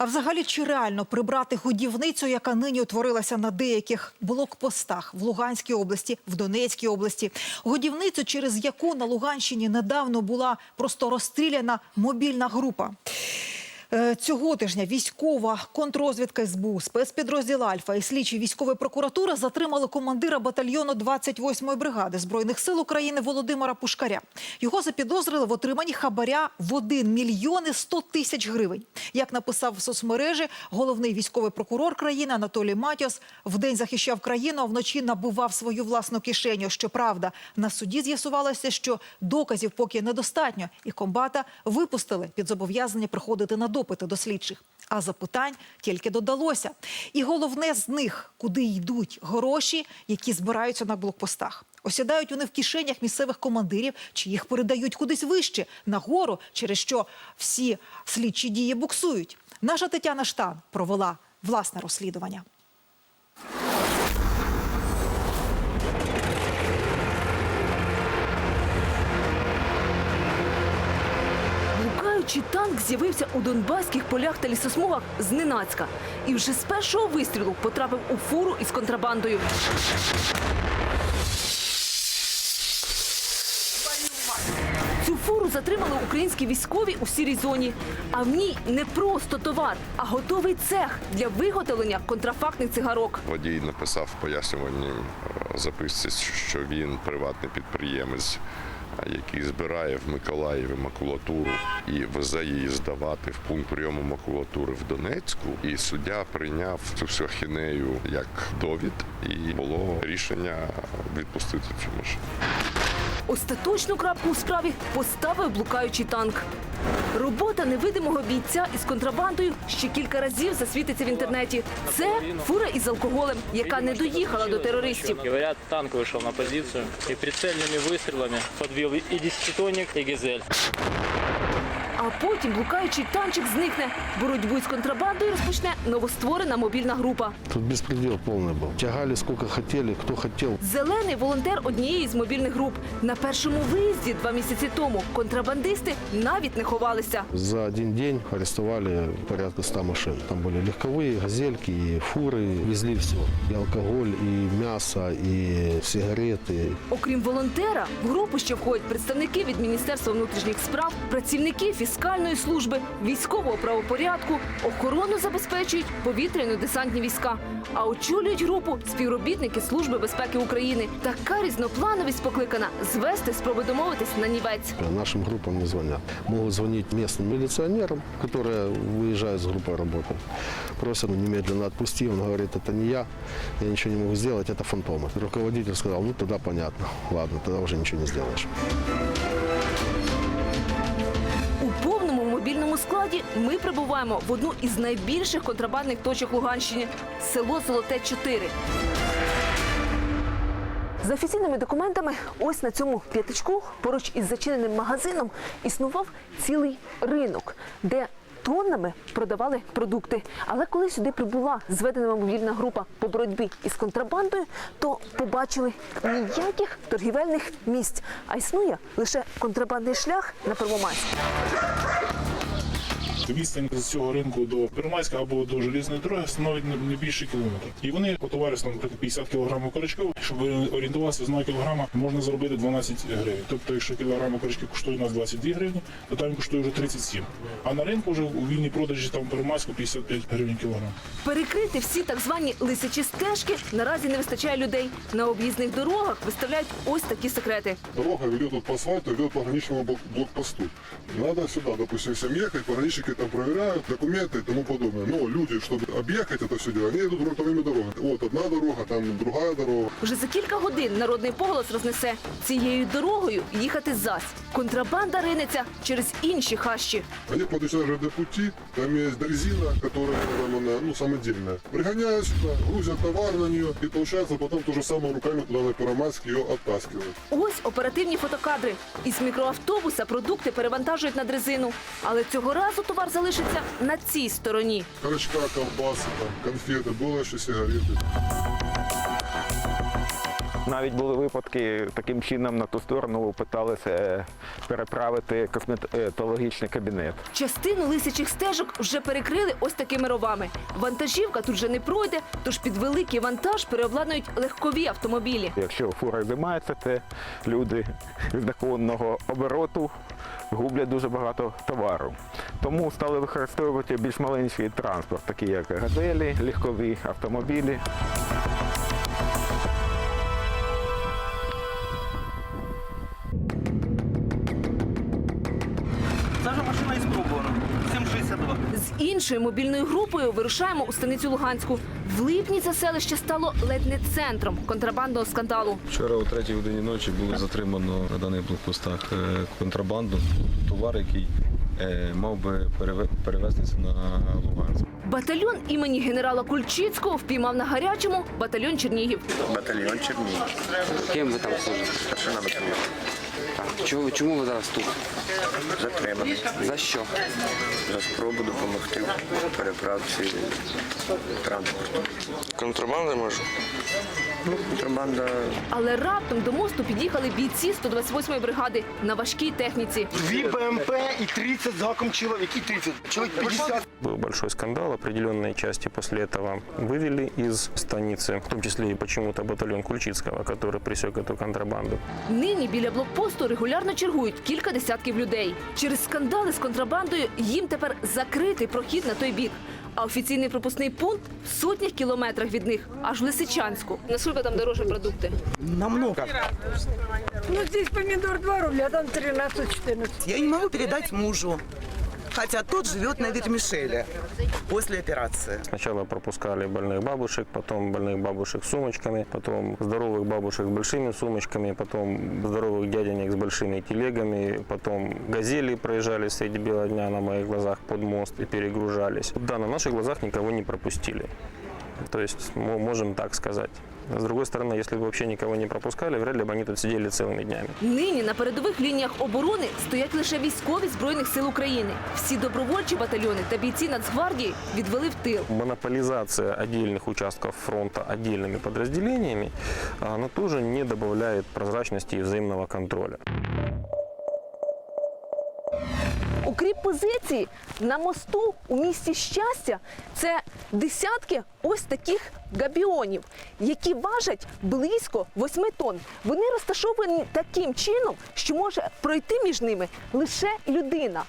А взагалі, чи реально прибрати годівницю, яка нині утворилася на деяких блокпостах в Луганській області, в Донецькій області? Годівницю, через яку на Луганщині недавно була просто розстріляна мобільна група. Е, Цього тижня військова контррозвідка СБУ, спецпідрозділ Альфа і слідчі військової прокуратури затримали командира батальйону 28-ї бригади збройних сил України Володимира Пушкаря. Його запідозрили в отриманні хабаря в 1 мільйон і 100 тисяч гривень. Як написав в соцмережі головний військовий прокурор країни Анатолій Матіос, вдень захищав країну, а вночі набував свою власну кишеню. Щоправда, на суді з'ясувалося, що доказів поки недостатньо, і комбата випустили під зобов'язання приходити на допити до слідчих. А запитань тільки додалося. І головне з них, куди йдуть гроші, які збираються на блокпостах. Осідають вони в кишенях місцевих командирів, чи їх передають кудись вище, нагору, через що всі слідчі дії буксують. Наша Тетяна Штан провела власне розслідування. Блукаючий танк з'явився у донбаських полях та лісосмугах зненацька. І вже з першого вистрілу потрапив у фуру із контрабандою. Цю фуру затримали українські військові у сірій зоні. А в ній не просто товар, а готовий цех для виготовлення контрафактних цигарок. Водій написав в пояснювальній е, записці, що він приватний підприємець, який збирає в Миколаєві макулатуру і везе її здавати в пункт прийому макулатури в Донецьку. І суддя прийняв цю всю хінею як довід, і було рішення відпустити цю машину. Остаточну крапку у справі поставив блукаючий танк. Робота невидимого бійця із контрабандою ще кілька разів засвітиться в інтернеті. Це фура із алкоголем, яка не доїхала до терористів. Говорят, танк вышел на позицию и прицельными выстрелами подбил и десятитонник, и газель. А потім блукаючий танчик зникне. Боротьбу із контрабандою розпочне новостворена мобільна група. Тут беспредел полный был. Тягали сколько хотели, кто хотел. Зелений волонтер однієї з мобільних груп. На першому виїзді два місяці тому контрабандисти навіть не ховалися. За один день арестовали порядка 100 машин. Там были легковые, газельки и фуры. Везли все. И алкоголь, и мясо, и сигареты. Окрім волонтера, в групу ще входять представники від Міністерства внутрішніх справ, працівники фіскальної служби, військового правопорядку, охорону забезпечують повітряно-десантні війська. А очолюють групу співробітники Служби безпеки України. Така різноплановість покликана звести спроби домовитись на нівець. Нашим группам не звонят. Могут звонить местным милиционерам, которые выезжают с группой работы. Просят ну, немедленно отпусти. Он говорит, это не я, я ничего не могу сделать, это фантомы. Руководитель сказал, ну тогда понятно. Ладно, тогда уже ничего не сделаешь. Складі ми прибуваємо в одну із найбільших контрабандних точок Луганщини село Золоте 4. За офіційними документами, ось на цьому п'ятичку, поруч із зачиненим магазином, існував цілий ринок, де тоннами продавали продукти. Але коли сюди прибула зведена мобільна група по боротьбі із контрабандою, то побачили ніяких торгівельних місць, а існує лише контрабандний шлях на Первомайськ. Відстань з цього ринку до Первомайська або до желізної дороги становить не більше кілометра. І вони по товариству, наприклад, 50 кг окорочків, щоб ви орієнтувалися, з 1 кілограма можна заробити 12 гривень. Тобто, якщо кілограм окорочки коштує у нас 22 гривні, то там коштує вже 37. А на ринку вже у вільній продажі там Первомайську 55 гривень кілограм. Перекрити всі так звані лисячі стежки наразі не вистачає людей. На об'їзних дорогах виставляють ось такі секрети. Дорога ведет вот по асфальту, ведет по граничному блокпосту. Надо сюда, допустим, всем ехать, пограничники там проверяют документы и тому подобное. Но люди, чтобы объехать это все дело, они идут грунтовыми дорогами. Вот одна дорога, там другая дорога. Вже за кілька годин народний поголос рознесе цією дорогою їхати зась. Контрабанда ринеться через інші хащі. Они подъезжают уже до пути, там есть дрезина, которая там, она, ну, самодельная. Пригоняют сюда, грузят товар на нее, и получается потом то же самое руками туда на Первомайск ее оттаскивают. Ось оперативні фотокадри. Із мікроавтобуса продукти перевантажують на дрезину. Але цього разу товар залишиться на цій стороні. Корочка, колбасы, там, конфеты, было еще сигареты. Навіть були випадки таким чином на ту сторону питалися е, переправити косметологічний кабінет. Частину лисячих стежок вже перекрили ось такими ровами. Вантажівка тут вже не пройде, тож під великий вантаж переобладнують легкові автомобілі. Якщо фура займається, це люди з законного обороту гублять дуже багато товару. Тому стали використовувати більш маленький транспорт, такі як газелі, легкові автомобілі. Ж машина із пробору. 762. З іншою мобільною групою вирушаємо у станицю Луганську. В липні це селище стало ледь не центром контрабандного скандалу. Вчора о третій годині ночі було затримано на даних блокпостах е, контрабанду, товар, який е, мав би переве- перевезтися на Луганськ. Батальйон імені генерала Кульчицького впіймав на гарячому батальйон Чернігів. Батальйон Чернігів. Ким ви там служите? Старшина батальйону. Так, чому, чому ви зараз тут? Затриманий. За що? За спробу допомогти в переправці транспорту. Контрабанда може? Ну, контрабанда Але раптом до мосту під'їхали бійці 128-ї бригади на важкій техніці. Дві БМП і 30 з гаком чоловік. Які 30? Чоловік 50. Был большой скандал, определенные части после этого вывели из станицы, в том числе и почему-то батальон Кульчицкого, который пресек эту контрабанду. Нині біля блокпосту регулярно чергують кілька десятків людей. Через скандали з контрабандою їм тепер закритий прохід на той бік. А офіційний пропускний пункт в сотнях кілометрах від них, аж в Лисичанську. Наскільки там дорожчі продукти? Намного. Ну, здесь помидор 2 рубля, а там 13-14. Я не могу передать мужу. Хотя тот живет на Вермишеле после операции. Сначала пропускали больных бабушек, потом больных бабушек с сумочками, потом здоровых бабушек с большими сумочками, потом здоровых дяденек с большими телегами, потом газели проезжали среди бела дня на моих глазах под мост и перегружались. Да, на наших глазах никого не пропустили. То есть мы можем так сказать. С другой стороны, если бы вообще никого не пропускали, вряд ли бы они тут сидели целыми днями. Нині на передових лініях оборони стоять лише військові збройних сил України. Всі добровольчі батальйони та бійці Нацгвардії відвели в тил. Монополизация отдельных участков фронта отдельными подразделениями, она тоже не добавляет прозрачности и взаимного контроля. Укріп позиції на мосту у місті щастя це десятки ось таких габіонів, які важать близько 8 тонн. Вони розташовані таким чином, що може пройти між ними лише людина.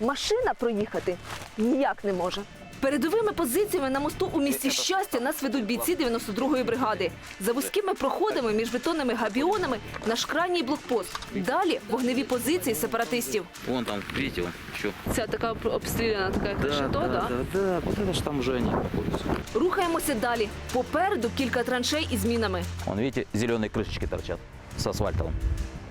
Машина проїхати ніяк не може. Передовими позиціями на мосту у місті щастя нас ведуть бійці 92-ї бригади. За вузькими проходами між бетонними габіонами наш крайній блокпост. Далі вогневі позиції сепаратистів. Вон там, видите, вон, еще. Ця така обстріляна така решето, да? да, вот это же там уже они находятся. Рухаємося далі. Попереду кілька траншей із мінами. Вон, видите, зеленые крышечки торчат с асфальтовым.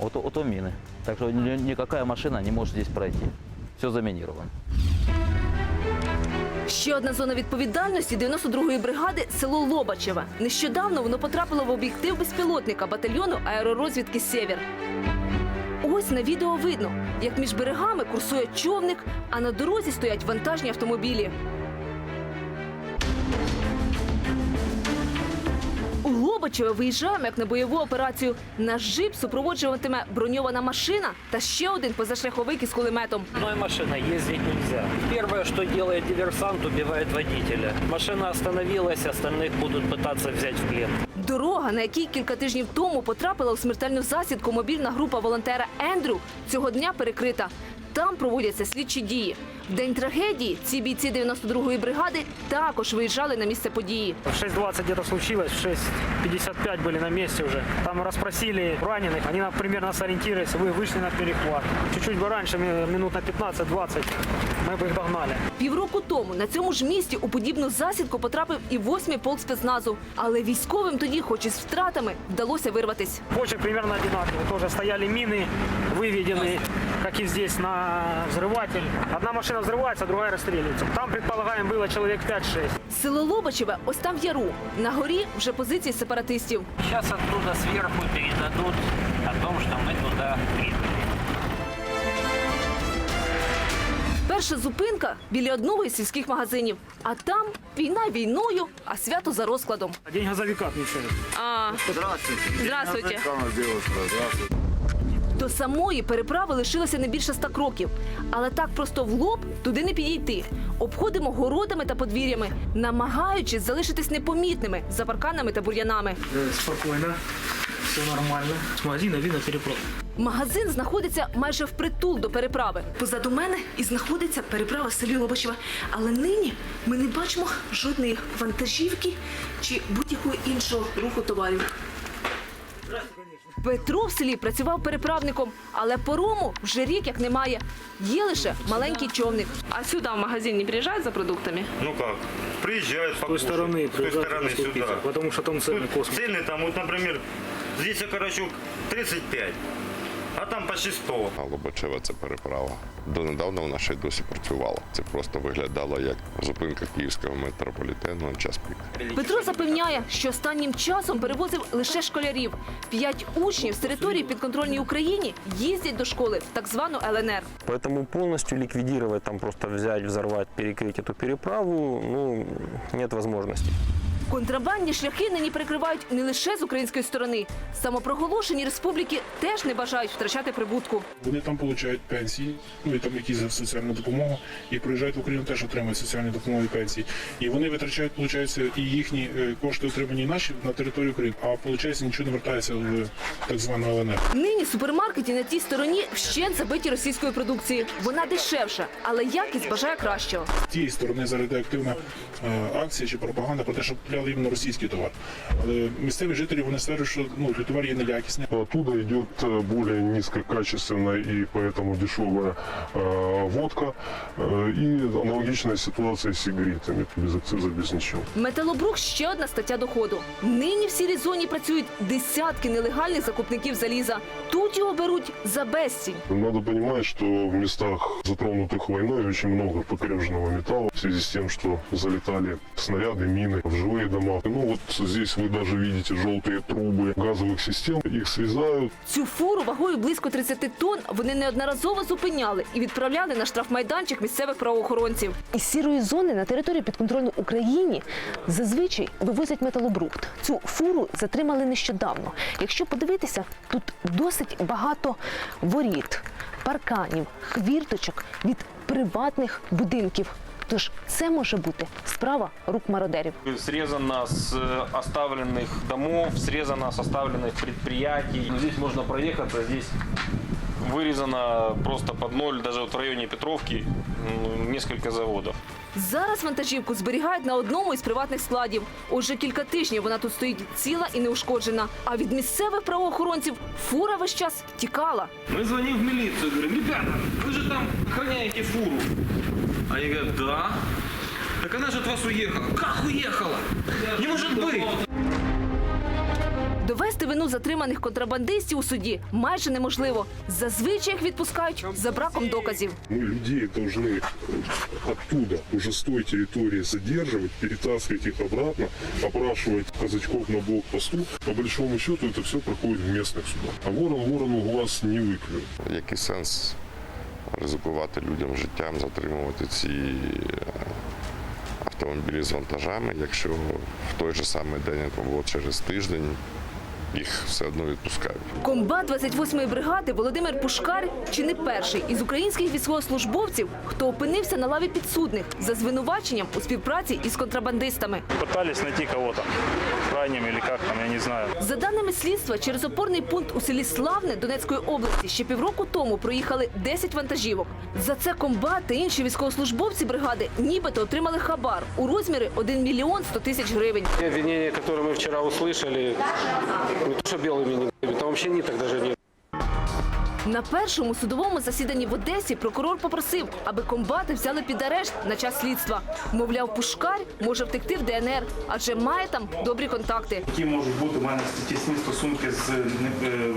Вот, вот мины. Так что ни- никакая машина не может здесь пройти. Все заминировано. Ще одна зона відповідальності 92-ї бригади село Лобачеве. Нещодавно воно потрапило в об'єктив безпілотника батальйону аеророзвідки Сєвєр. Ось на відео видно, як між берегами курсує човник, а на дорозі стоять вантажні автомобілі. У виїжджаємо як на бойову операцію. Наш джип супроводжуватиме броньована машина та ще один позашляховик із кулеметом. Одной машиной ездить нельзя. Первое, что делает диверсант, убивает водителя. Машина остановилась, остальных будут пытаться взять в плен. Дорога, на якій кілька тижнів тому потрапила у смертельну засідку мобільна група волонтера Ендрю, цього дня перекрита. Там проводяться слідчі дії. В день трагедії ці бійці 92-ї бригади також виїжджали на місце події. В 6.20 где-то случилось, в 6.55 были на месте уже. Там расспросили раненых, они нам примерно сориентировались, вы вышли на перехват. Чуть-чуть бы раньше, ми- минут на 15-20, мы бы их догнали. Півроку тому на цьому ж місці у подібну засідку потрапив і 8-й полк спецназу. Але військовим тоді, хоч і з втратами, вдалося вирватись. Почек примерно одинаковый. Тоже стояли мины, выведены, как и здесь, на взрыватель. Одна машина взрывается, другая расстреливается. Там, предполагаем, было человек 5-6. Село Лобачеве ось там в яру. На горі вже позиції сепаратистів. Сейчас оттуда сверху передадут о том, что мы туда прибыли. Перша зупинка біля одного із сільських магазинів. А там війна війною, а свято за розкладом. День газовика отмечают. А, здравствуйте. До самої переправи лишилося не більше ста кроків. Але так просто в лоб туди не підійти. Обходимо городами та подвір'ями, намагаючись залишитись непомітними за парканами та бур'янами. Спокойно. Все нормально. С магазина видно переправу. Магазин знаходиться майже впритул до переправи. Позаду мене і знаходиться переправа в селі Лобачева. Але нині ми не бачимо жодної вантажівки чи будь-якого іншого руху товарів. Петро в селі працював переправником, але порому вже рік як немає. Є лише маленький човник. А сюди в магазин не приїжджають за продуктами? Ну как? Приезжают С той стороны С той приезжают стороны раскупиться, сюда. потому что там цены космос. Цены там, вот, например, здесь окорочок 35, а там почти 100. А Лобачева це переправа. Донедавна вона ще й досі працювала. Це просто виглядало як зупинка київського метрополітену на час пік. Петро запевняє, що останнім часом перевозив лише школярів. П'ять учнів з території підконтрольній Україні їздять до школи, так звану ЛНР. Поэтому полностью ликвидировать, там просто взять, взорвать, перекрыть эту переправу, ну, нет возможности. Контрабандні шляхи нині перекривають не лише з української сторони. Самопроголошені республіки теж не бажають втрачати прибутку. Вони там отримують пенсії, ну і там якісь соціальну допомогу, і приїжджають в Україну, теж отримують соціальні допомоги і пенсії. І вони витрачають, виходить, і їхні е, кошти отримані наші на території України, а виходить, нічого не вертається в так звану ЛНР. Нині супермаркеті на тій стороні вщент забиті російською продукцією. Вона дешевша, але якість бажає кращого. З тієї сторони зараз активна е, акція чи пропаганда про те, щоб купляли іменно російський товар. Але місцеві жителі вони стверджують, що ну товар є неякісний. Оттуда идет э, более низкокачественная и поэтому дешевая э, водка э, и аналогичная ситуация с сигаретами. Без акциза, без ничего. Металобрух ще одна стаття доходу. Нині в сірій зоні працюють десятки нелегальних закупників заліза. Тут його беруть за безцінь. Надо понимать, что в местах, затронутых войной, очень много покореженного металла в связи с тем, что залетали снаряды, мины в жилые дома. Ну вот здесь вы даже видите желтые трубы газовых систем. Их срезают, Цю фуру вагою близько 30 тонн вони неодноразово зупиняли і відправляли на штрафмайданчик місцевих правоохоронців. Із сірої зони на території підконтрольної Україні зазвичай вивозять металобрухт. Цю фуру затримали нещодавно. Якщо подивитися, тут досить багато воріт, парканів, хвірточок від приватних будинків. Тож це може бути справа рук мародерів. Срезано с э, оставленных домов, срезано с оставленных предприятий. Ну, Здесь можно проехаться, здесь вырезано просто под ноль, даже вот в районе Петровки м, несколько заводов. Зараз вантажівку зберігають на одному із приватних складів. Отже, кілька тижнів вона тут стоїть ціла і неушкоджена. А від місцевих правоохоронців фура весь час тікала. Мы звоним в милицию, говорим, ребята, вы же там охраняете фуру. Они говорят, да. Так она же от вас уехала. Как уехала? Не может быть. Довести вину затриманих контрабандистів у суді майже неможливо. Зазвичай їх відпускають за браком доказів. Мы людей должны оттуда, уже с той территории задерживать, перетаскивать их обратно, опрашивать казачков на блокпосту. По большому счету это все проходит в местных судах. А ворон ворону глаз не выклюет. Який сенс ризикувати людям життям, затримувати ці е, автомобілі з вантажами, якщо в той же самий день або через тиждень їх все одно відпускають. Комбат 28-ї бригади Володимир Пушкар чи не перший із українських військовослужбовців, хто опинився на лаві підсудних за звинуваченням у співпраці із контрабандистами. Пытались найти кого-то крайним или как там, я не знаю. За даними слідства, через опорний пункт у селі Славне Донецької області ще півроку тому проїхали 10 вантажівок. За це комбат та інші військовослужбовці бригади нібито отримали хабар у розмірі 1 мільйон 100 тисяч гривень. Те обвинения, которые мы вчера услышали, не то что белыми нитами, там вообще ниток даже нет. На першому судовому засіданні в Одесі прокурор попросив, аби комбати взяли під арешт на час слідства. Мовляв, Пушкар може втекти в ДНР, адже має там добрі контакти. Які можуть бути у мене тісні стосунки з, е,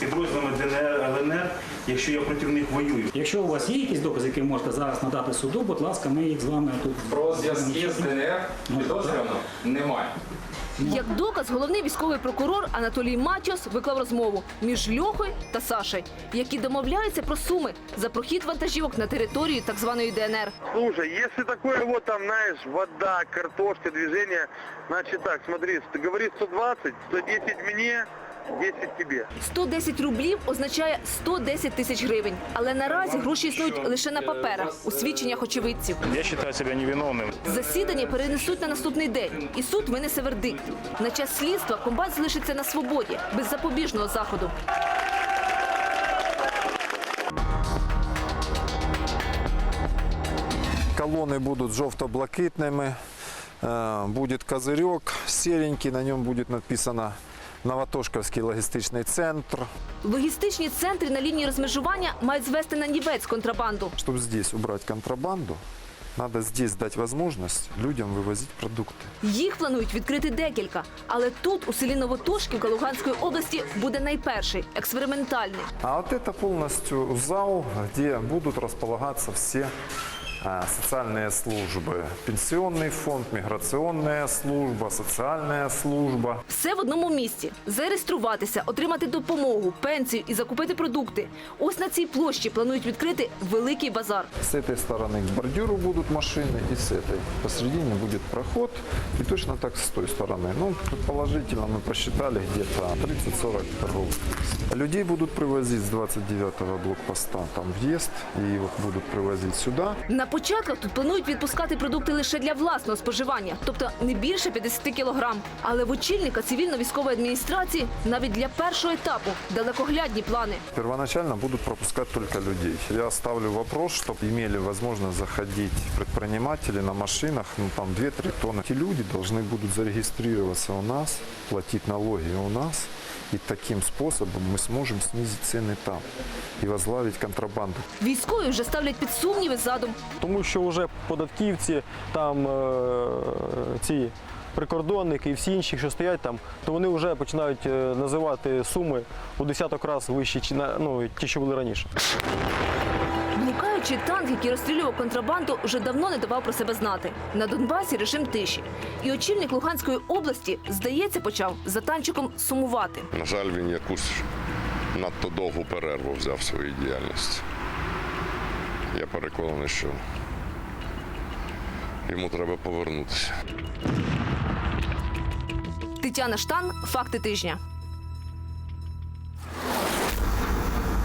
підрозділами ДНР, ЛНР, якщо я проти них воюю? Якщо у вас є якісь докази, які можете зараз надати суду, будь ласка, ми їх з вами тут Про зв'язки з ДНР підозрювано немає. Як доказ, головний військовий прокурор Анатолій Матіос виклав розмову між Льохою та Сашею, які домовляються про суми за прохід вантажівок на територію так званої ДНР. Слушай, якщо такое вот там, знаєш, вода, картошка, движення, значить так, смотри, говорить 120, 110 мне, 10 тебе. 110 рублів означає 110 тисяч гривень. Але наразі гроші існують лише на паперах, у свідченнях очевидців. Я вважаю себе невиновним. Засідання перенесуть на наступний день, і суд винесе вердикт. На час слідства комбат залишиться на свободі без запобіжного заходу. Колонны будут жовто-блакитными. Э, Будет козырек серенький, на нем будет написано Новотошковский логистичный центр. Логістичні центри на лінії розмежування мають звести на нівець контрабанду. Чтобы здесь убрать контрабанду, надо здесь дать возможность людям вывозить продукты. Їх планують відкрити декілька, але тут, у селі Новотошківка Луганської області, буде найперший експериментальний. А вот это полностью зал, где будут располагаться все а, социальные службы. Пенсионный фонд, миграционная служба, социальная служба. Все в одному місці: зареєструватися, отримати допомогу, пенсію і закупити продукти. Ось на цій площі планують відкрити великий базар. С этой стороны к бордюру будут машины, и с этой. Посередине будет проход, и точно так с той стороны. Ну, предположительно, мы посчитали где-то 30-40 торговых. Людей будут привозить с 29-го блокпоста, там въезд, и вот будут привозить сюда. На початках тут планують відпускати продукти лише для власного споживання, тобто не більше 50 кілограм. Але в очільника цивільно-військової адміністрації навіть для першого етапу далекоглядні плани. Первоначально будут пропускать только людей. Я ставлю вопрос, чтобы имели возможность заходить предприниматели на машинах, ну там 2-3 тонны. Эти люди должны будут зарегистрироваться у нас, платить налоги у нас. И таким способом мы сможем снизить цены там и возглавить контрабанду. Військові вже ставлять під сумніви задум. Тому що вже податківці, там е, ці прикордонники і всі інші, що стоять там, то вони вже починають е, називати суми у десяток разів вищі, чи на- ну, ті, що були раніше. Блукаючий танк, який розстрілював контрабанду, вже давно не давав про себе знати. На Донбасі режим тиші. І очільник Луганської області, здається, почав за танчиком сумувати. На жаль, він якусь надто довгу перерву взяв в своїй діяльності. Я переконаний, що йому треба повернутися. Тетяна Штан, факти тижня.